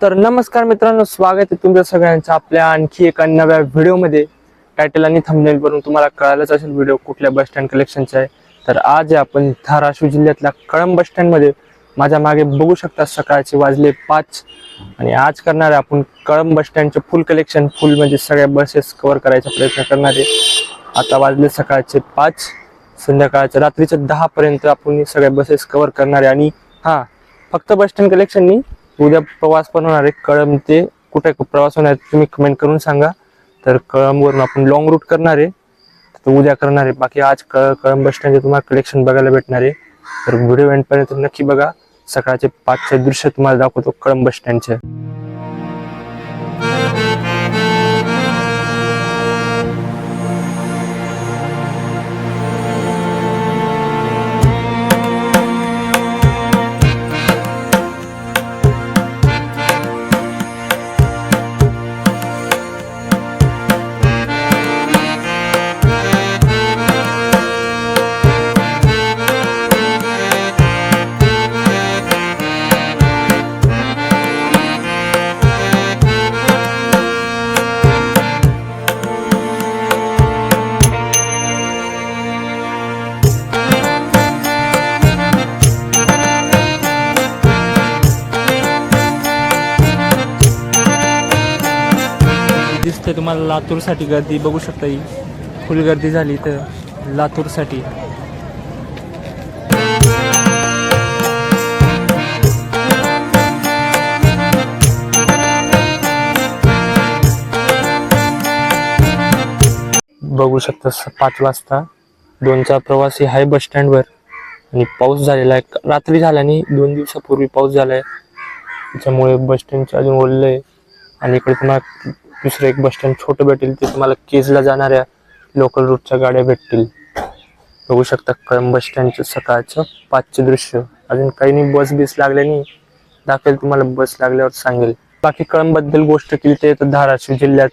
तर नमस्कार मित्रांनो स्वागत आहे तुमच्या सगळ्यांचं आपल्या आणखी एका नव्या व्हिडिओमध्ये. टायटल आणि थंबनेल वरून तुम्हाला कळायलाच असेल व्हिडिओ कुठल्या बस स्टँड कलेक्शनचा आहे. तर आज आपण धाराशिव जिल्ह्यातल्या कळंब बस स्टँडमध्ये माझ्या मागे बघू शकता सकाळचे वाजले पाच. आणि आज करणार आहे आपण कळंब बस स्टँडचे फुल कलेक्शन फुल म्हणजे सगळ्या बसेस कव्हर करायचा प्रयत्न करणार आहे. आता वाजले सकाळचे पाच. संध्याकाळच्या रात्रीच्या दहापर्यंत आपण सगळ्या बसेस कव्हर करणार आहे. आणि हां फक्त बस स्टँड कलेक्शननी उद्या प्रवास पण होणार आहे. कळंब ते कुठे प्रवास होणार तुम्ही कमेंट करून सांगा. तर कळंबवरून आपण लॉंग रूट करणार आहे. तर उद्या करणार आहे. बाकी आज कळ कळंब बस स्टँडचे तुम्हाला कलेक्शन बघायला भेटणार आहे. तर व्हिडिओ एंडपर्यंत नक्की बघा. सकाळचे पाचचे दृश्य तुम्हाला दाखवतो कळंब बस स्टँडचे तुम्हाला लातूरसाठी गर्दी बघू शकता ही. फुल गर्दी झाली तर लातूरसाठी. बघू शकता पाच वाजता. दोनचा प्रवासी आहे बस स्टँडवर. आणि पाऊस झालेला आहे. रात्री झाल्याने दोन दिवसापूर्वी पाऊस झालाय. त्याच्यामुळे बस स्टँडचे अजून ओढलं आहे आणि इकडे तुम्हाला दुसरं एक बस स्टँड छोटं भेटेल ते तुम्हाला केजला जाणाऱ्या लोकल रूटच्या गाड्या भेटतील. बघू शकता कळंब बस स्टँडचं सकाळचं पाचचे दृश्य. अजून काही नाही बस बीस लागल्या नाही. दाखवेल तुम्हाला बस लागल्यावर सांगेल. बाकी कळंबबद्दल गोष्ट केली ते तर धाराशिव जिल्ह्यात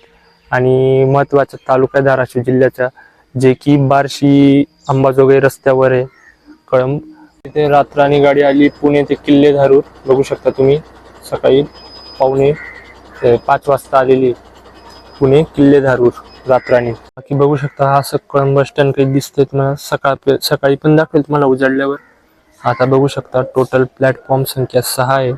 आणि महत्त्वाचा तालुका धाराशिव जिल्ह्याचा जे की बार्शी अंबाजोगाई रस्त्यावर आहे कळंब. तिथे रात्राणी गाडी आली पुणे ते किल्ले धारूर बघू शकता तुम्ही सकाळी पावणे पाच वाजता आलेली पुणे किल्लेधारूर रात्राणी बाकी बघू शकता हा असं बस स्टँड काही दिसतंय तुम्हाला. सकाळ सकाळी पण दाखवेल तुम्हाला उजाडल्यावर आता बघू शकता टोटल प्लॅटफॉर्म संख्या सहा आहे.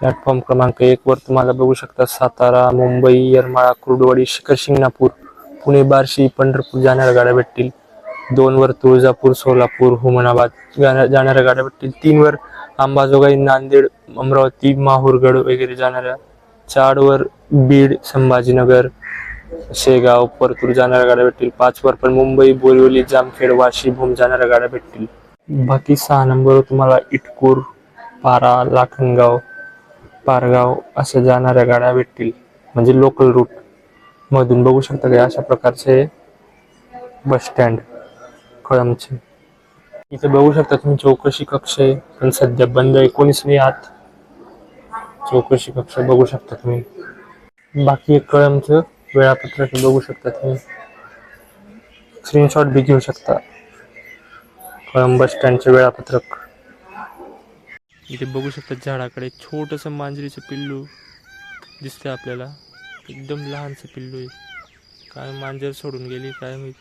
प्लॅटफॉर्म क्रमांक एक वर तुम्हाला बघू शकता सातारा मुंबई येरमाळा कुर्डवाडी शिखर शिंगणापूर पुणे बार्शी पंढरपूर जाणाऱ्या गाड्या भेटतील. दोन वर तुळजापूर सोलापूर हुमनाबाद जाण्या- जाणाऱ्या गाड्या भेटतील. तीन वर अंबाजोगाई नांदेड अमरावती माहूरगड वगैरे जाणाऱ्या चाडवर बीड संभाजीनगर शेगाव परतूर जाणाऱ्या गाड्या भेटतील. पाचवर पण मुंबई बोरिवली जामखेड वाशी भूम जाणाऱ्या गाड्या भेटतील. बाकी सहा नंबरवर तुम्हाला इटकूर पारा लाखनगाव पारगाव अशा जाणाऱ्या गाड्या भेटतील. म्हणजे लोकल रूट मधून बघू शकता का अशा प्रकारचे बस स्टँड कळमचे इथे बघू शकता तुम्ही चौकशी कक्ष आहे. पण सध्या बंद आहे. कोणीच नाही आत. चौकशी कक्ष बघू शकता तुम्ही. बाकी एक कळमचं वेळापत्रक बघू शकता तुम्ही. स्क्रीनशॉट बी घेऊ शकता. कळंब बस स्टँडचे वेळापत्रक. इथे बघू शकता झाडाकडे छोटंसं मांजरीचं पिल्लू दिसतंय आपल्याला. एकदम लहानसं पिल्लू आहे. काय मांजर सोडून गेली काय माहीत.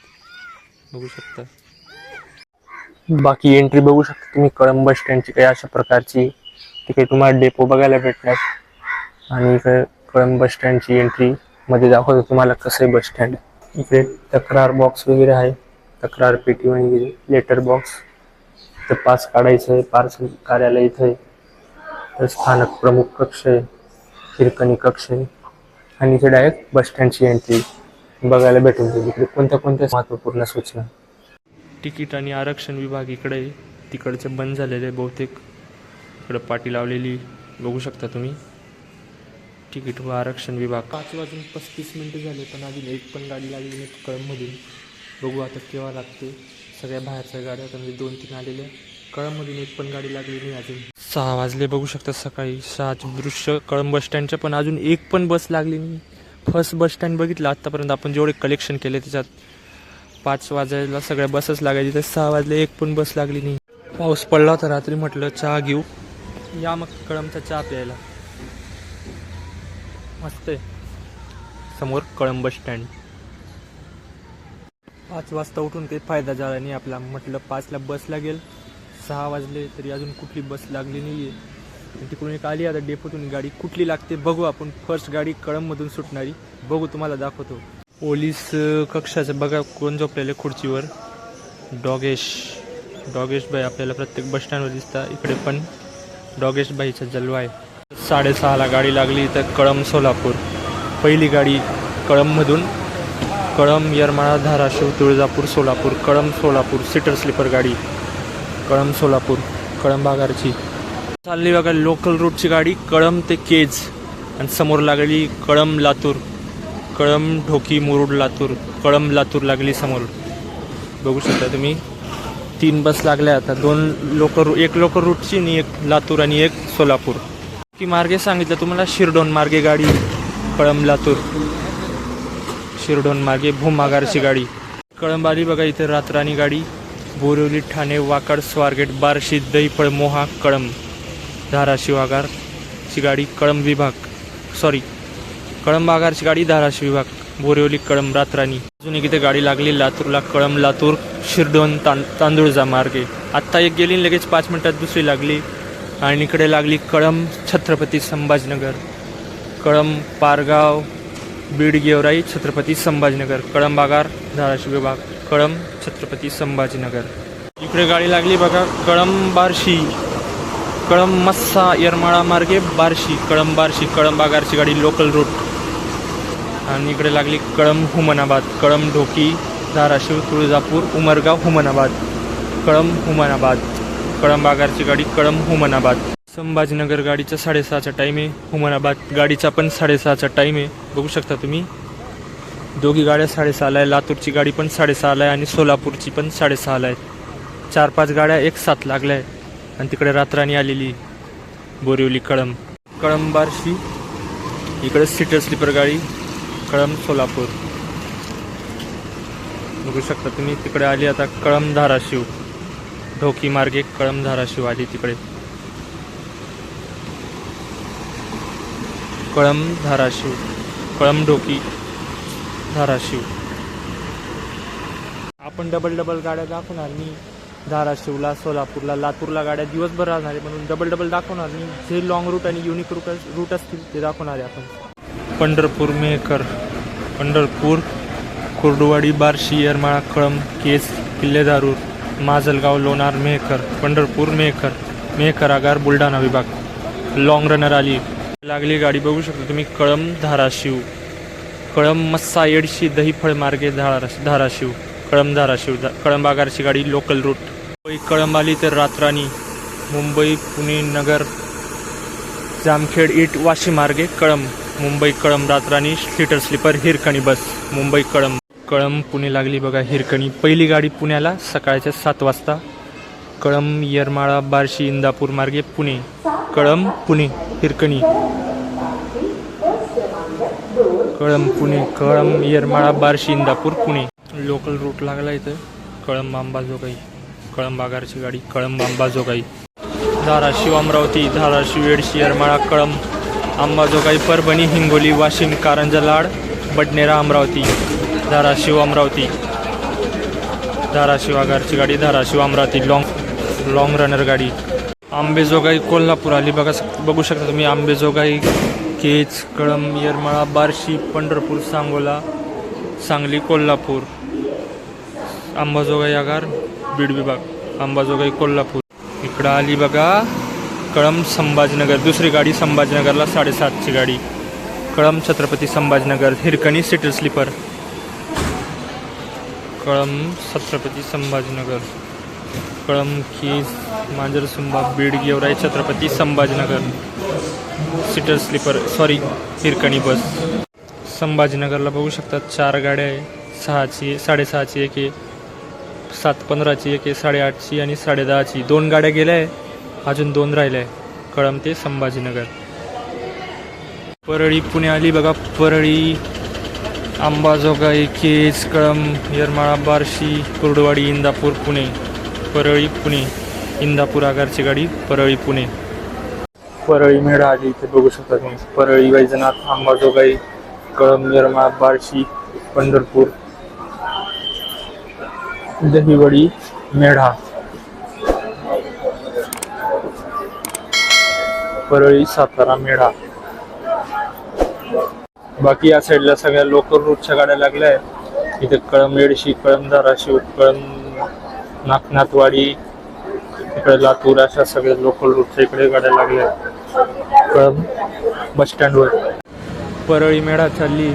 बघू शकता. बाकी एंट्री बघू शकता तुम्ही कळंब बस स्टँडची काही अशा प्रकारची. तिकडे तुम्हाला डेपो बघायला भेटणार. आणि इकडे कळंब बस स्टँडची एंट्री मध्ये दाखवतो तुम्हाला कसं आहे बस स्टँड इकडे तक्रार बॉक्स वगैरे आहे. तक्रार पेटी वगैरे लेटर बॉक्स तर पास काढायचं आहे पार्सल कार्यालय इथं आहे. तर स्थानक प्रमुख कक्ष आहे हिरकणी कक्ष आहे. आणि इथे डायरेक्ट बस स्टँडची एंट्री बघायला भेटून जाईल. इकडे कोणत्या कोणत्या महत्त्वपूर्ण सूचना? तिकीट आणि आरक्षण विभाग इकडे तिकडचे बंद झालेले आहे बहुतेक. इकडं पाटी लावलेली बघू शकता तुम्ही. तिकीट व आरक्षण विभाग. पाच वाजून पस्तीस मिनटं झाले पण अजून एक पण गाडी लागली नाही कळममधून. बघू आता केव्हा लागते. सगळ्या बाहेरच्या गाड्या आता म्हणजे दोन तीन आलेल्या. कळममधून एक पण गाडी लागली नाही अजून. सहा वाजले बघू शकता सकाळी सहाचे दृश्य कळंब बसस्टँडच्या पण अजून एक पण बस लागली नाही. फर्स्ट बसस्टँड बघितलं आत्तापर्यंत आपण जेवढे कलेक्शन केले त्याच्यात पाच वाजायला सगळ्या बसच लागायची तर सहा वाजले एक पण बस लागली नाही. पाऊस पडला होता रात्री म्हटलं चहा घेऊ. या मग कळमचा चहा प्यायला. मस्त आहे. समोर कळंब बस स्टँड पाच वाजता उठून काही फायदा झाला नाही आपला. म्हटलं पाचला बस लागेल सहा वाजले तरी अजून कुठली बस लागली नाही आहे तिकडून एक आली आता डेपोतून गाडी कुठली लागते बघू आपण. फर्स्ट गाडी कळंबमधून सुटणारी. बघू तुम्हाला दाखवतो. पोलीस कक्षाचं बघा कोण झोपलेले खुर्चीवर. डॉगेश. डॉगेश बाई आपल्याला प्रत्येक बस स्टँडवर दिसता. इकडे पण. डॉगेश बाईचा जलवा आहे. साडेसहाला गाडी लागली तर कळम सोलापूर. पहिली गाडी कळममधून कळम यरमाळा धाराशिव तुळजापूर सोलापूर कळम सोलापूर सीटर स्लीपर गाडी कळम सोलापूर कळम आगारची. चालली बघा लोकल रूटची गाडी कळम ते केज. आणि समोर लागली कळम लातूर कळम ढोकी मुरुड लातूर कळम लातूर लागली समोर. बघू शकता तुम्ही. तीन बस लागल्या. आता दोन लोक एक लोक रूटची आणि एक लातूर आणि एक सोलापूर. की मार्गे सांगितलं तुम्हाला शिरडोन मार्गे गाडी कळंब लातूर. शिरडोन मार्गे भूमागारची गाडी. कळंब आली बघा इथे रातराणी गाडी. बोरिवली ठाणे वाकड स्वारगेट बार्शी दहीफळ मोहा कळंब. धाराशिव आगारची गाडी कळंब विभाग. सॉरी कळंब आगारची गाडी धाराशिव विभाग. बोरिवली कळंब रात्रानी. अजून एक इथे गाडी लागली लातूरला कळंब लातूर शिरडोन तां तांदूळजा मार्गे. आत्ता एक गेली आणि लगेच पाच मिनटात दुसरी लागली. आणि इकडे लागली कळंब छत्रपती संभाजीनगर. कळंब पारगाव बीड गेवराई छत्रपती संभाजीनगर. कळंब आगार धाराशिव विभाग. कळंब छत्रपती संभाजीनगर. इकडे गाडी लागली बघा कळंब बार्शी. कळंब मस्सा येरमाळा मार्गे बार्शी. कळंब बार्शी कळंब आगारची गाडी लोकल रूट आणि इकडे लागली कळंब हुमनाबाद कळंब ढोकी धाराशिव तुळजापूर उमरगाव हुमनाबाद. कळंब हुमनाबाद. कळंब बागारची गाडी कळंब हुमनाबाद. संभाजीनगर गाडीचा साडेसहाचा टाईम आहे हुमनाबाद गाडीचा पण साडेसहाचा टाईम आहे बघू शकता तुम्ही. दोघी गाड्या साडेसहाला आहे लातूरची गाडी पण साडेसहाला आहे आणि सोलापूरची पण साडेसहाला आहे. चार पाच गाड्या एक साथ लागल्या आहेत. आणि तिकडे रात्राणी आलेली बोरिवली कळंब. कळंबारशी इकडे सीटर स्लीपर गाडी. कळम सोलापूर. बघू शकता तुम्ही तिकडे आली आता कळम धाराशिव. ढोकी मार्गे कळम धाराशिव आली तिकडे. कळम धाराशिव कळम ढोकी धाराशिव. आपण डबल डबल गाड्या दाखवणार मी धाराशिवला सोलापूरला लातूरला गाड्या दिवसभर राहणार आहे म्हणून डबल डबल दाखवणार मी. जे लॉंग रूट आणि युनिक रूट रूट असतील ते दाखवणार आहे आपण. पंढरपूर मेहकर पंढरपूर कुर्डुवाडी बार्शी येरमाळा कळंब केस किल्लेदारूर माजलगाव लोणार मेहकर पंढरपूर मेहकर मेहकर आगार बुलढाणा विभाग. लॉंग रनर आली. लागली गाडी बघू शकता तुम्ही कळम धाराशिव. कळम मस्सा येडशी दहीफळ मार्गे धारा धाराशिव. कळम धाराशिव. धा- कळंब आगारची गाडी लोकल रूट मुंबई कळंब आली तर रात्रानी मुंबई पुणे नगर जामखेड इट वाशी मार्गे Kalamb. Mumbai Kalamb Ratrani seater sleeper Hirkani bus. Mumbai Kalamb. Kalamb Pune लागली बघा हिरकणी. पहिली गाडी पुण्याला सकाळच्या सात वाजता. कळंब येरमाळा बार्शी इंदापूर मार्गे पुणे. कळंब पुणे हिरकणी. कळंब पुणे कळंब येरमाळा बार्शी इंदापूर पुणे. लोकल रूट लागला इथं. कळंब अंबाजोगाई कळंब आगारची गाडी कळंब अंबाजोगाई धाराशिव अमरावती धाराशिव येडशी येरमाळा कळंब. अंबाजोगाई परभणी हिंगोली वाशिम कारंजा लाड बडनेरा अमरावती धाराशिव अमरावती. धाराशिव आगारची गाडी Dharashiv Amravati long long runner गाडी. आंबेजोगाई कोल्हापूर आली बघा बघू शकता तुम्ही आंबेजोगाई केज कळम येरमाळा बार्शी पंढरपूर सांगोला सांगली कोल्हापूर. अंबाजोगाई आगार बीड विभाग. अंबाजोगाई कोल्हापूर. इकडं आली बघा. कळंब संभाजीनगर दुसरी गाडी संभाजीनगरला साडेसातची गाडी. Kalamb Chhatrapati Sambhajinagar Hirkani seater sleeper. Kalamb Chhatrapati Sambhajinagar. Kalamb Kej Manjarsumba Beed Georai Chhatrapati Sambhajinagar. Seater sleeper sorry Hirkani bus. संभाजीनगरला बघू शकतात चार गाड्या आहे. सहाची साडेसहाची एक आहे सात पंधराची एक आहे साडेआठची आणि साडेदहाची. दोन गाड्या गेल्या आहे. अजून दोन राहिले. आहे कळम ते संभाजीनगर. परळी पुणे आली बघा. परळी अंबाजोगाई केज कळम येरमाळा बार्शी कुर्डवाडी इंदापूर पुणे. परळी पुणे. इंदापूर आगारची गाडी परळी पुणे. परळी मेढा आली इथे बघू शकता तुम्ही. परळी वैजनाथ अंबाजोगाई कळम येरमाळा बार्शी पंढरपूर. दहिवडी मेढा. परळी सातारा मेढा. बाकी या साईडला सगळ्या लोकल रूटच्या गाड्या लागल्या आहेत. इथे कळम येडशी कळम धाराशिव कळम नागनाथवाडी इकडे लातूर अशा सगळ्या लोकल रूटच्या इकडे गाड्या लागल्या आहेत. कळम बस स्टँडवर परळी मेढा चालली.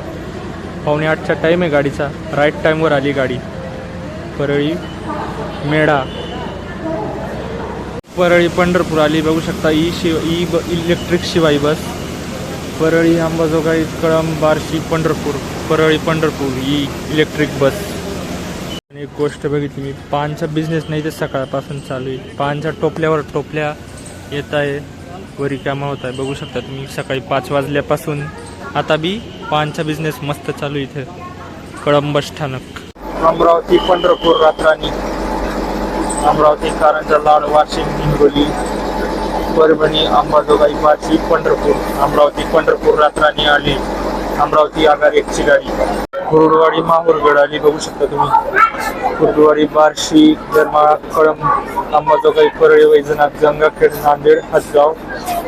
पावणे आठचा टाईम आहे गाडीचा. राईट टाईमवर आली गाडी. परळी मेढा. परळी पंढरपूर आली. बघू शकता ई शिव ई ब इलेक्ट्रिक शिवाई बस. परळी अंबाजोगाई कळंब बार्शी पंढरपूर. परळी पंढरपूर ही इलेक्ट्रिक बस. आणि एक गोष्ट बघितली मी. पानचा बिझनेस नाही ते सकाळपासून चालू आहे. पानच्या टोपल्यावर टोपल्या येत आहे. वरी कामं होत आहे. बघू शकता तुम्ही सकाळी पाच वाजल्यापासून आता बी पानचा बिझनेस मस्त चालू आहे इथे. कळंब बस स्थानक. अमरावती पंढरपूर रात्रानी अमरावती कारंजा लाड वाशिम हिंगोली परभणी अंबाजोगाई बार्शी पंढरपूर. अमरावती पंढरपूर रात्रानी आली. अमरावती आगार एकची गाडी. कुरुडवाडी माहूरगड आली. बघू शकता तुम्ही. कुरुडवाडी बार्शी धर्माळा कळम अंबाजोगाई परळी वैजनाथ गंगाखेड नांदेड हदगाव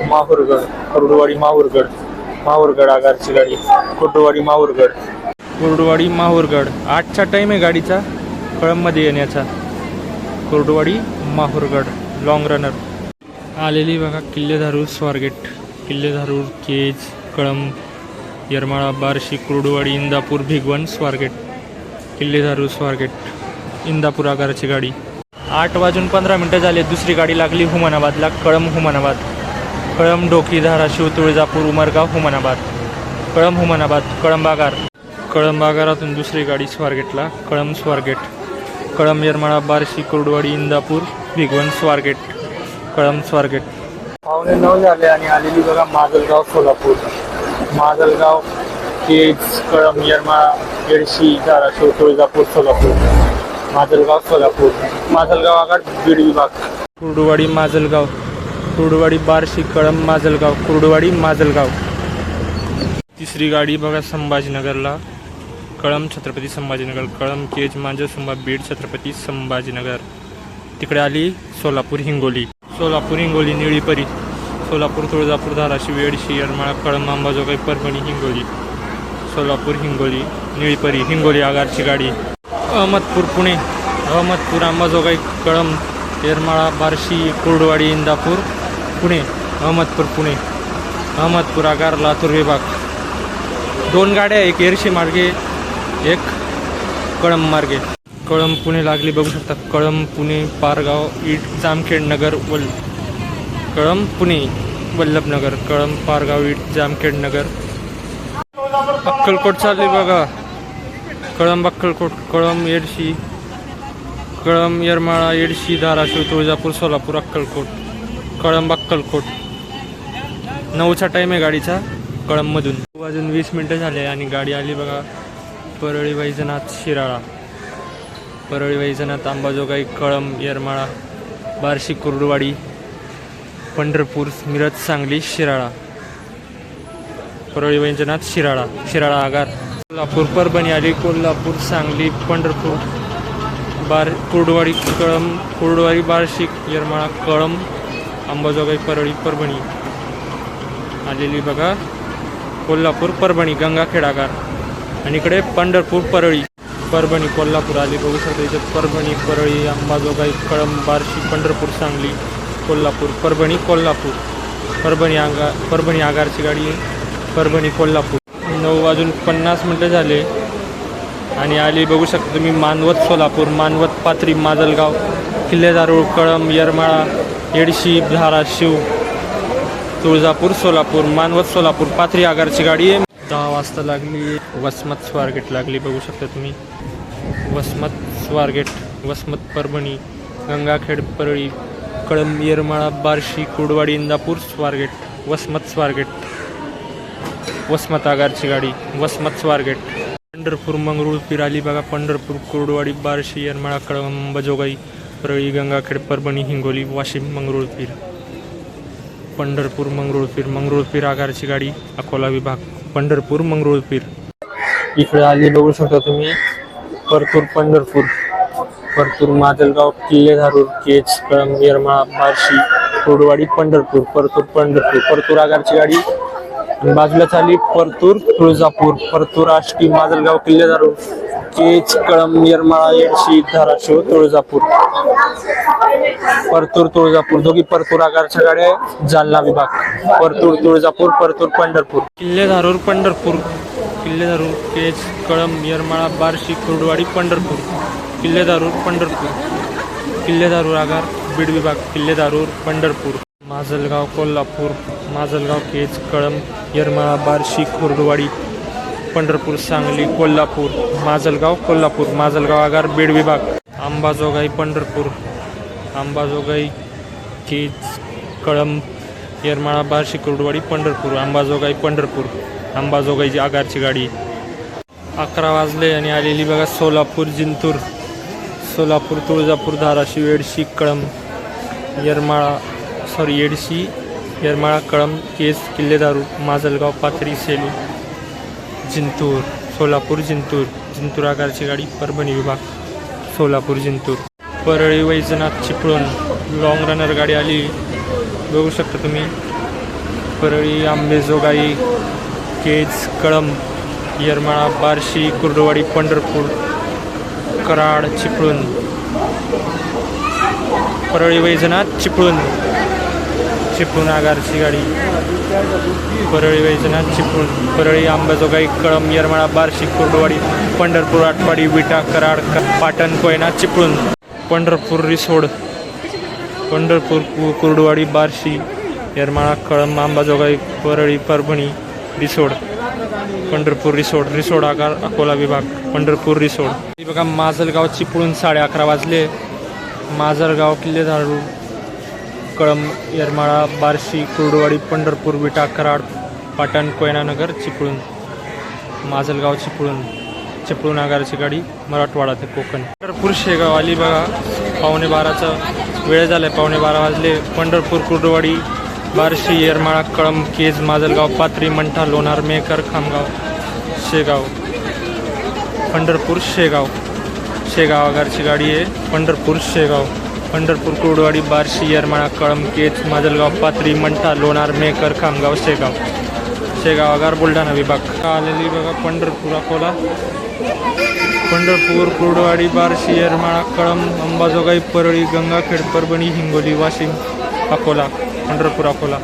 माहूरगड. कुरुडवाडी माहूरगड. माहूरगड आगारची गाडी. कुरुडवाडी माहूरगड. कुरुडवाडी माहूरगड. आठचा टाईम आहे गाडीचा. कळममध्ये येण्याचा. कोरडवाडी माहूरगड लॉंग रनर आलेली बघा किल्लेधारूर स्वारगेट. किल्लेधारूर केज कळम येरमाळा बार्शी कुर्डवाडी इंदापूर भिगवण स्वारगेट. किल्लेधारूर स्वारगेट. इंदापूर आगाराची गाडी. आठ वाजून पंधरा मिनटं झाले. दुसरी गाडी लागली हुमानाबादला कळम हुमानाबाद. कळम डोकी धाराशिव तुळजापूर उमरगाव हुमानाबाद. कळम हुमानाबाद कळंब आगार. कळंब आगारातून दुसरी गाडी स्वारगेटला कळम स्वारगेट. कळम येरमाळा बार्शी कुर्डवाडी इंदापूर भिगवण स्वारगेट. कळम स्वारगेट. पावणे नऊ झाले आणि आलेली बघा माजलगाव सोलापूर. माजलगाव केज कळम येरमाळा येडशी धाराशिव तुळजापूर सोलापूर. माजलगाव सोलापूर. माजलगाव आगार बीड विभाग. कुर्डुवाडी माजलगाव. कुर्डुवाडी बार्शी कळम माजलगाव. कुर्डुवाडी माजलगाव. तिसरी गाडी बघा संभाजीनगरला. कळम छत्रपती संभाजीनगर कळम केज मांजरसुंबा बीड छत्रपती संभाजीनगर. तिकडे आली सोलापूर हिंगोली. सोलापूर हिंगोली निळीपरी सोलापूर तुळजापूर धाराशिव येडशी येरमाळा कळम अंबाजोगाई परभणी हिंगोली. सोलापूर हिंगोली निळीपरी हिंगोली आगारची गाडी. अहमदपूर पुणे. अहमदपूर अंबाजोगाई कळम येरमाळा बार्शी कुर्डवाडी इंदापूर पुणे. अहमदपूर पुणे. अहमदपूर आगार लातूर विभाग. दोन गाड्या एक एरशी मार्गे एक कळंब मार्गे कळंब पुणे लागली बघू शकता. कळंब पुणे पारगाव इट जामखेड नगर वल कळंब पुणे वल्लभनगर. कळंब पारगाव इट जामखेड नगर. अक्कलकोट चालली बघा. कळंब अक्कलकोट कळंब येडशी. कळंब येरमाळा येडशी धाराशिव तुळजापूर सोलापूर अक्कलकोट. कळंब अक्कलकोट. नऊचा टाईम आहे गाडीचा. कळंबमधून. वाजून वीस मिनटं झाले आणि गाडी आली बघा. परळी वैजनाथ शिराळा. परळी वैजनाथ अंबाजोगाई कळंब येरमाळा बार्शी कुर्डवाडी पंढरपूर मिरज सांगली शिराळा. परळी वैजनाथ शिराळा. शिराळा आगार. कोल्हापूर परभणी आली कोल्हापूर सांगली पंढरपूर बार कुर्डवाडी कळंब कुर्डवाडी बार्शी येरमाळा कळंब अंबाजोगाई परळी परभणी. आलेली बघा. कोल्हापूर परभणी गंगाखेड आगार. आणि इकडे पंढरपूर परळी. परभणी कोल्हापूर आली. बघू शकता इथे परभणी परळी अंबाजोगाई कळंब बार्शी पंढरपूर सांगली कोल्हापूर. परभणी कोल्हापूर. परभणी आगा परभणी आगारची गाडी आहे. परभणी कोल्हापूर. नऊ वाजून पन्नास मिनटं झाले. आणि आली बघू शकता तुम्ही मानवत सोलापूर मानवत पात्री माजलगाव किल्लेदारूळ कळंब येरमाळा येडशी धाराशिव तुळजापूर सोलापूर मानवत सोलापूर पाथरी आगारची गाडी आहे. दहा वाजता लागली. वसमत स्वारगेट लागली बघू शकता तुम्ही. वसमत स्वारगेट वसमत परभणी गंगाखेड परळी कळंब येरमाळा बार्शी कुडवाडी इंदापूर स्वारगेट वसमत स्वारगेट. वसमत आगारची गाडी वसमत स्वारगेट. पंढरपूर मंगरुळ पिराली बघा पंढरपूर कुर्डवाडी बार्शी येरमाळा कळंब अंबाजोगाई परळी गंगाखेड परभणी हिंगोली वाशिम मंगरुळपीर. पंढरपूर मंगरुळपीर मंगरुळपीर आगारची गाडी अकोला विभाग. पंढरपूर मंगरुळपीर इकडे आली बघू शकता तुम्ही. परतूर पंढरपूर. परतूर माजलगाव किल्ले धारूर केज कळंब येरमाळा बार्शी कोडवाडी पंढरपूर. परतूर पंढरपूर. परतूर आगारची गाडी. आणि बाजूलाच आली परतूर तुळजापूर. परतूर आष्टी माजलगाव किल्ले धारूर केज कळंब येरमाळा येडशी धाराशिव तुळजापूर. परतूर तुळजापूर. दोघी परतूर आगारच्या गाड्या जालना विभाग. परतूर तुळजापूर परतूर पंढरपूर. किल्ले धारूर पंढरपूर. किल्ले धारूर केज कळम येरमाळा बार्शी कुर्डवाडी पंढरपूर. किल्ले धारूर पंढरपूर. किल्ले धारूर आगार बीड विभाग. किल्ले धारूर पंढरपूर. माजलगाव कोल्हापूर. माजलगाव केज कळम येरमाळा बार्शी कुर्डवाडी पंढरपूर सांगली कोल्हापूर माजलगाव कोल्हापूर माजलगाव आगार बीड विभाग. अंबाजोगाई पंढरपूर. अंबाजोगाई केज कळंब येरमाळा बार्शी कुर्डवाडी पंढरपूर. अंबाजोगाई पंढरपूर. अंबाजोगाईची आगारची गाडी अकरा वाजले आणि आलेली बघा सोलापूर जिंतूर. सोलापूर तुळजापूर धाराशिव येडशी कळंब येरमाळा सॉरी येडशी येरमाळा कळंब केस किल्लेदारू माजलगाव पाथरी सेलू. जिंतूर सोलापूर जिंतूर. जिंतूर आगारची गाडी परभणी विभाग सोलापूर जिंतूर. परळी वैजनाथ चिपळूण लाँग रनर गाडी आली. बघू शकता तुम्ही. परळी आंबेजोगाई केज कळंब येरमाळा बार्शी कुर्डवाडी पंढरपूर कराड चिपळूण. परळी वैजनाथ चिपळूण. चिपळूण आगारची गाडी. परळी वैजनाथ चिपळूण परळी अंबाजोगाई कळंब येरमाळा बार्शी कुर्डवाडी पंढरपूर आटपाडी विटा कराड पाटण कोयना चिपळूण. पंढरपूर रिसोड. पंढरपूर कु- कुर्डवाडी बार्शी येरमाळा कळंब अंबाजोगाई परळी परभणी रिसोड. पंढरपूर रिसोड. रिसोड आगार अकोला विभाग. पंढरपूर रिसोड. बघा माजलगाव चिपळूण साडे अकरा वाजले. माजलगाव किल्ले झाडू कळंब येरमाळा बार्शी कुर्डवाडी पंढरपूर विटा कराड पाटण कोयनानगर चिपळूण. माजलगाव चिपळूण. चिपळूण आगारची गाडी मराठवाडा ते कोकण. पंढरपूर शेगाव आली बघा. पावणे बाराचा वेळ झालाय. पावणे बारा वाजले. पंढरपूर कुर्डवाडी बार्शी येरमाळा कळंब केज माजलगाव पात्री मंठा लोणार मेकर खामगाव शेगाव. पंढरपूर शेगाव. शेगाव आगारची गाडी आहे. पंढरपूर शेगाव. पंढरपूर कुडवाडी बार्शी येरमाळा कळम केज माजलगाव पात्री मंठा लोणार मेकर खामगाव शेगाव. शेगाव आगार बुलढाणा विभाग. आलेली बघा पंढरपूर अकोला. पंढरपूर कुर्डवाडी बार्शी येरमाळा कळम अंबाजोगाई परळी गंगाखेड परभणी हिंगोली वाशिम अकोला. पंढरपूर अकोला.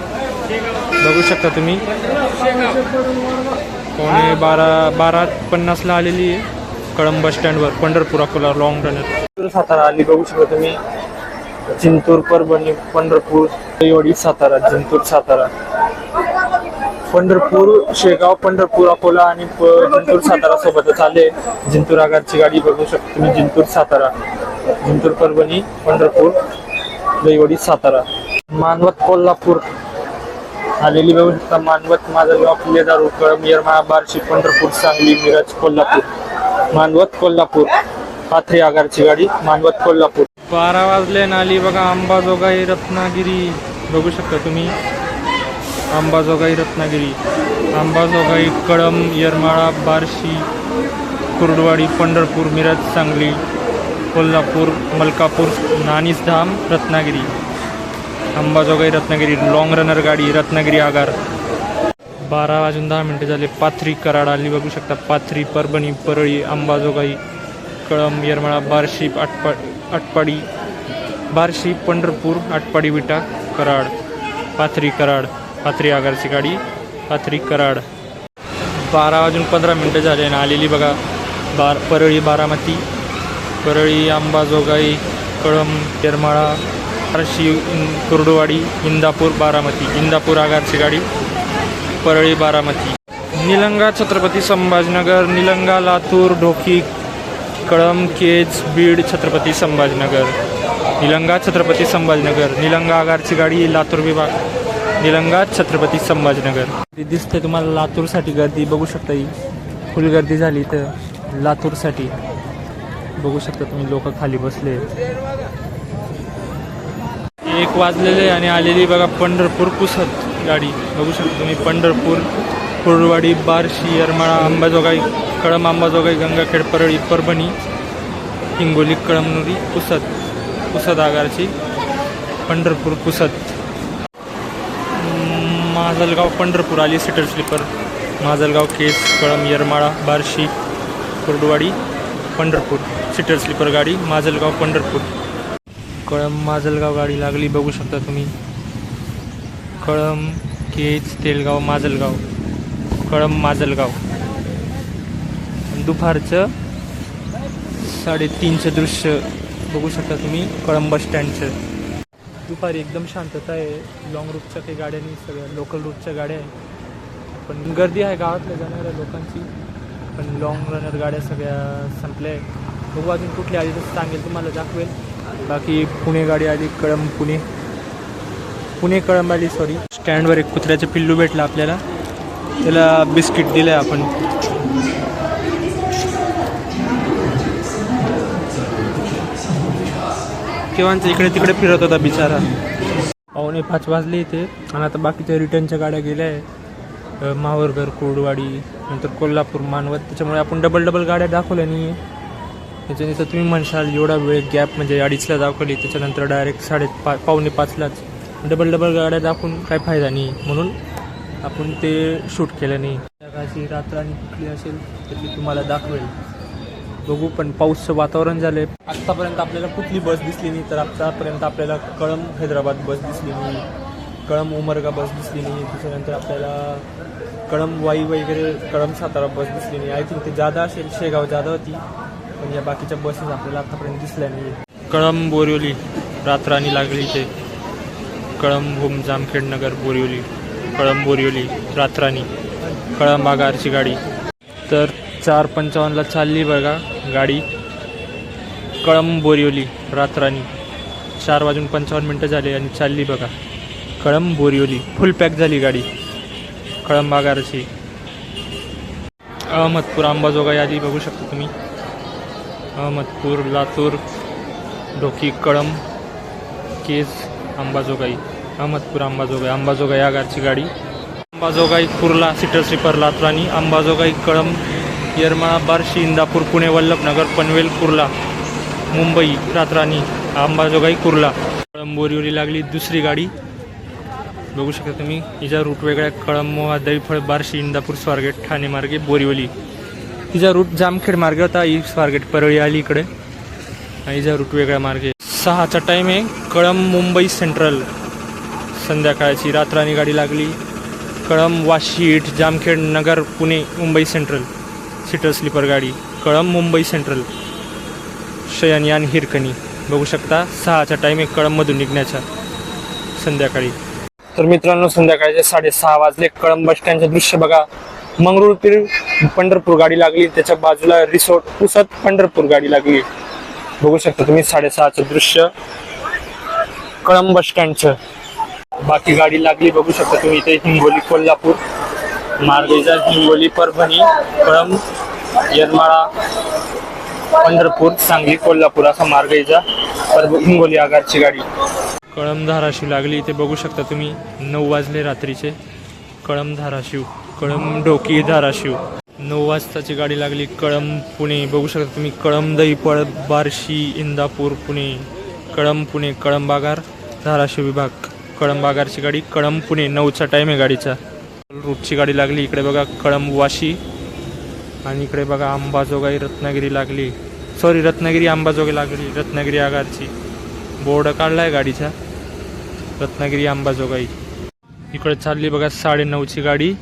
बघू शकता तुम्ही. पावणे बारा बारा पन्नासला आलेली आहे. कळम बस स्टँडवर पंढरपूर अकोला लॉंग रनर सातारा आली बघू शकता तुम्ही. जिंतूर परभणी पंढरपूर देवडी सातारा जिंतूर सातारा. पंढरपूर शेगाव पंढरपूर अकोला आणि जिंतूर सातारा सोबतच आले. जिंतूर आगारची गाडी बघू शकता तुम्ही. जिंतूर सातारा. जिंतूर परभणी पंढरपूर दैवडी सातारा. मानवत कोल्हापूर. आलेली बघू शकता मानवत माजलगाव किल्लेदार कळंब येरमाळा बार्शी पंढरपूर सांगली मिरज कोल्हापूर. मानवत कोल्हापूर. पाथरी आगारची गाडी मानवत कोल्हापूर. बारा वाजले नाली बघा अंबाजोगाई रत्नागिरी. बघू शकता तुम्ही? अंबाजोगाई रत्नागिरी. अंबाजोगाई कळम येरमाळा बार्शी कुर्डवाडी पंढरपूर मिरज सांगली कोल्हापूर मलकापूर नानीसधाम रत्नागिरी. अंबाजोगाई रत्नागिरी लॉंग रनर गाडी रत्नागिरी आगार. बारा वाजून दहा मिनटं झाले. पाथरी कराड आली. बघू शकता पाथरी परभणी परळी अंबाजोगाई कळम येरमाळा बार्शी आटपाट आटपाडी बार्शी पंढरपूर आटपाडी विटा कराड पाथरी कराड पाथरी आगारची गाडी पाथरी कराड. बारा वाजून पंधरा मिनटं झाले आणि आलेली बघा बार परळी बारामती परळी अंबाजोगाई कळम येरमाळा बार्शी कुर्डुवाडी इंदापूर बारामती इंदापूर आगारची गाडी परळी बारामती. निलंगा छत्रपती संभाजीनगर निलंगा लातूर ढोकी कळम केज बीड छत्रपती संभाजीनगर निलंगा छत्रपती संभाजीनगर निलंगा आगारची गाडी लातूर विभाग निलंगा छत्रपती संभाजीनगर. ती दिसते तुम्हाला लातूरसाठी गर्दी बघू शकता ही. फुल गर्दी झाली तर लातूरसाठी. बघू शकता तुम्ही लोक खाली बसले एक वाजलेले आणि आलेली बघा पंढरपूर पुसत गाडी. बघू शकता तुम्ही पंढरपूर कुरवाडी बार्शी येरमाळा अंबाजोगाई कळम अंबाजोगाई गंगाखेड परळी परभणी हिंगोली कळमनुरी पुसत पुसद आगारची पंढरपूर पुसद. माजलगाव पंढरपूर आली seater sleeper. Majalgaon Kej Kalamb Yermala Barshi Kurduwadi Pandharpur seater sleeper गाडी माजलगाव पंढरपूर. कळम माजलगाव गाडी लागली बघू शकता तुम्ही. कळम केज तेलगाव माजलगाव. कळंब माजलगाव. दुपारचं साडेतीनचं दृश्य बघू शकता तुम्ही कळंब बस स्टँडचं. दुपारी एकदम शांतता आहे. लॉंग रूटच्या काही गाड्यांनी सगळ्या लोकल रूटच्या गाड्या आहे पण गर्दी आहे गावातल्या जाणाऱ्या लोकांची. पण लॉंग रनर गाड्या सगळ्या संपल्या आहे बघू अजून कुठली आली तर सांगेल तुम्हाला दाखवेल. बाकी पुणे गाडी आली कळम पुणे. पुणे कळंब आली सॉरी स्टँडवर एक कुत्र्याचं पिल्लू भेटलं आपल्याला. त्याला बिस्किट दिलं आहे आपण. केव्हांचं इकडे तिकडे फिरत होता बिचारा. पावणे पाच वाजले इथे आणि आता बाकीच्या रिटर्नच्या गाड्या गेल्या आहे मावरगर कोडवाडी नंतर कोल्हापूर मानवत. त्याच्यामुळे आपण डबल डबल गाड्या दाखवल्या नाही आहे त्याच्याने तर तुम्ही म्हणशाल एवढा वेळ गॅप म्हणजे अडीचला दाखवली त्याच्यानंतर डायरेक्ट साडे पा पावणे पाचलाच. डबल डबल गाड्या दाखवून काय फायदा नाही. म्हणून आपण ते शूट केलं नाही. जगाची रात्र आणि कुठली असेल त्यातली तुम्हाला दाखवेल. बघू पण पाऊसचं वातावरण झालंय. आत्तापर्यंत आपल्याला कुठली बस दिसली नाही तर आत्तापर्यंत आपल्याला कळम हैदराबाद बस दिसली नाही कळम उमरगा बस दिसली नाही त्याच्यानंतर आपल्याला कळम वाई वगैरे कळम सातारा बस दिसली नाही. आय थिंक ते जादा असेल शेगाव जादा होती पण या बाकीच्या बसेस आपल्याला आत्तापर्यंत दिसल्या नाही कळम बोरिवली रात्रानी लागली ते कळम भूम जामखेड नगर बोरिवली. कळंब बोरिवली रात्रानी कळम गाडी. तर चार पंचावन्नला चालली बघा गाडी. कळम बोरिवली रात्रानी चार वाजून पंचावन्न मिनटं झाले आणि चालली बघा. कळम बोरिवली. फुल पॅक झाली गाडी. कळंबागारची अहमदपूर अंबाजोगाई आधी बघू शकता तुम्ही. अहमदपूर लातूर ढोकी कळम केज अंबाजोगाई. अहमदपूर अंबाजोगाई. अंबाजोगाई आगारची गाडी. अंबाजोगाई कुर्ला सिटर स्लीपर लातरानी अंबाजोगाई कळम येरमाळा बार्शी इंदापूर पुणे वल्लभनगर पनवेल कुर्ला मुंबई रातराणी. अंबाजोगाई कुर्ला कळम बोरिवली लागली दुसरी गाडी. बघू शकता तुम्ही हिचा रूट वेगळ्या कळंब दैफळ बार्शी इंदापूर स्वारगेट ठाणे मार्गे बोरिवली. हिचा रूट जामखेड मार्गे होता ही स्वारगेट परळी आली इकडे. हिचा रूट वेगळ्या मार्गे सहाचा टाईम आहे. कळम मुंबई सेंट्रल संध्याकाळची रात्रानी गाडी लागली. Kalamb वाशीट Jamkhed Nagar Pune Mumbai central. Seater sleeper गाडी कळम मुंबई सेंट्रल. शयनयान हिरकणी. बघू शकता सहाचा टाईम आहे कळममधून निघण्याचा संध्याकाळी. तर मित्रांनो संध्याकाळचे साडेसहा वाजले. कळंब बस स्टँडचं दृश्य बघा. मंगरुळपीर पंढरपूर गाडी लागली. त्याच्या बाजूला रिसोर्ट पुसत पंढरपूर गाडी लागली. बघू शकता तुम्ही साडेसहाचं दृश्य. कळंब बस स्टँडचं बाकी गाडी लागली बघू शकता तुम्ही इथे हिंगोली कोल्हापूर. मार्गेजा हिंगोली परभणी कळम येरमाळा पंढरपूर सांगली कोल्हापूर असा मार्गेचा परभ हिंगोली आगारची गाडी. कळम धाराशिव लागली इथे बघू शकता तुम्ही नऊ वाजले रात्रीचे. कळम धाराशिव कळम डोकी धाराशिव. नऊ वाजताची गाडी लागली कळम पुणे. बघू शकता तुम्ही कळम दहीपळ बार्शी इंदापूर पुणे. कळम पुणे कळम बागार धाराशिव विभाग. कळंब आगारची गाडी कळम पुणे नऊचा टाईम आहे गाडीचा. रूटची गाडी लागली इकडे बघा कळंब वाशी आणि इकडे बघा अंबाजोगाई रत्नागिरी लागली. सॉरी रत्नागिरी अंबाजोगाई लागली रत्नागिरी आगारची. बोर्ड काढला आहे गाडीचा. रत्नागिरी अंबाजोगाई. इकडे चालली बघा साडे नऊची गाडी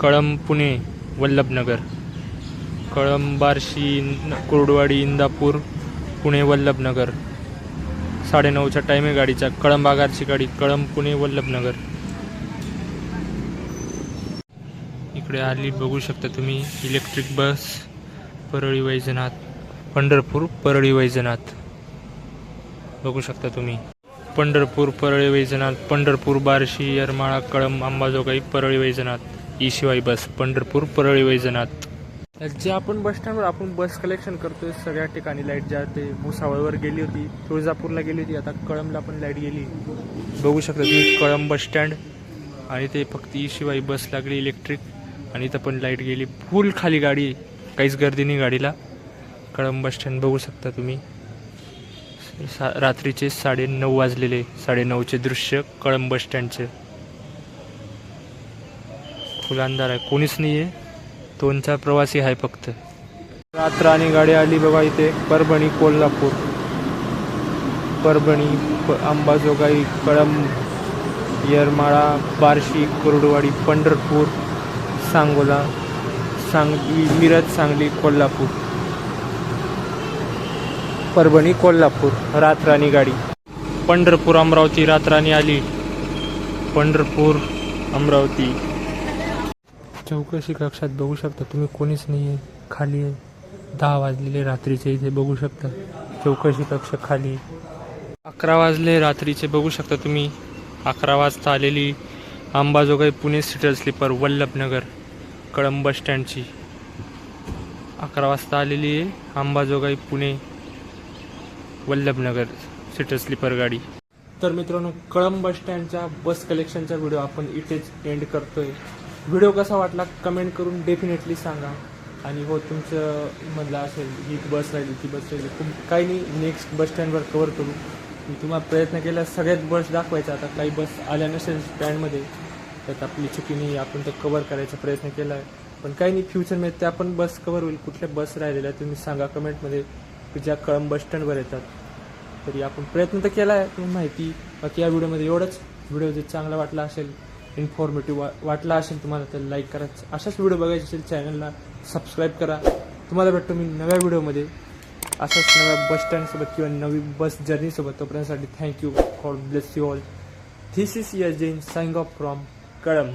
कळम पुणे वल्लभनगर. कळंब बार्शी कुर्डवाडी इंदापूर पुणे वल्लभनगर. साडे नऊचा टाईम आहे गाडीचा कळंब आगारची गाडी कळम पुणे वल्लभनगर. इकडे आली बघू शकता तुम्ही इलेक्ट्रिक बस परळी वैजनाथ पंढरपूर परळी वैजनाथ. बघू शकता तुम्ही. Pandharpur Parli Vaijnath Pandharpur Barshi Yermala Kalamb Ambajogai Parli Vaijnath. E Shivai bus Pandharpur Parli Vaijnath. जे आपण बस स्टँडवर आपण बस कलेक्शन करतोय सगळ्या ठिकाणी लाइट ज्या ते भुसावळवर गेली होती तुळजापूरला गेली होती आता कळंबला पण लाइट गेली. बघू शकता तुम्ही कळंब बस स्टँड आणि ते फक्त ई शिवाय बस लागली इलेक्ट्रिक आणि इथं पण लाइट गेली. फुल खाली गाडी काहीच गर्दी नाही गाडीला. कळंब बस स्टँड बघू शकता तुम्ही. सा रात्रीचे साडे नऊ वाजलेले साडे नऊचे दृश्य कळंब बस स्टँडचे फुल अंधार आहे कोणीच नाही आहे दोन चार प्रवासी आहे फक्त. रात्र आणि गाडी आली बघा इथे परभणी कोल्हापूर. परभणी प- अंबाजोगाई कळंब येरमाळा बार्शी कोरडवाडी पंढरपूर सांगोला सांगली मिरज सांगली कोल्हापूर. परभणी कोल्हापूर रात्राणी गाडी. पंढरपूर अमरावती रात्राणी आली. पंढरपूर अमरावती. चौकशी कक्षात बघू शकता तुम्ही कोणीच नाही आहे खाली आहे. दहा वाजलेले रात्रीचे इथे बघू शकता. चौकशी कक्ष खाली अकरा वाजले रात्रीचे बघू शकता तुम्ही. अकरा वाजता आलेली Ambajogai Pune seater sleeper Vallabhnagar Kalamb bus स्टँडची. अकरा वाजता आलेली आहे अंबाजोगाई पुणे वल्लभनगर सिटर स्लीपर गाडी. तर मित्रांनो कळंब बस स्टँडच्या बस कलेक्शनचा व्हिडिओ आपण इथेच एंड करतोय. व्हिडिओ कसा वाटला कमेंट करून डेफिनेटली सांगा. आणि हो तुमचं म्हणलं असेल ही बस राहिली ती बस राहिली. खूप काही नाही नेक्स्ट बस स्टँडवर कवर करू. मी तुम्हाला प्रयत्न केला सगळ्यात बस दाखवायचा. आता काही बस आल्या नसेल स्टँडमध्ये त्यात आपली चुकी नाही आपण तर कवर करायचा प्रयत्न केला आहे पण काही नाही फ्युचरमध्ये त्या पण बस कवर होईल. कुठल्या बस राहिलेल्या तुम्ही सांगा कमेंटमध्ये की ज्या कळंब बस स्टँडवर येतात. तरी आपण प्रयत्न तर केला आहे तुम्ही माहिती बाकी या व्हिडिओमध्ये एवढंच. व्हिडिओ जर चांगला वाटला असेल इन्फॉर्मेटिव्ह वा वाटला असेल तुम्हाला तर लाईक करा. अशाच व्हिडिओ बघायचे असेल चॅनलला सबस्क्राईब करा. तुम्हाला भेटतो मी नव्या व्हिडिओमध्ये अशाच नव्या बस स्टँडसोबत किंवा नवी बस जर्नीसोबत तोपर्यंतसाठी thank you God bless you all this is Yash Jain saying off from Kalamb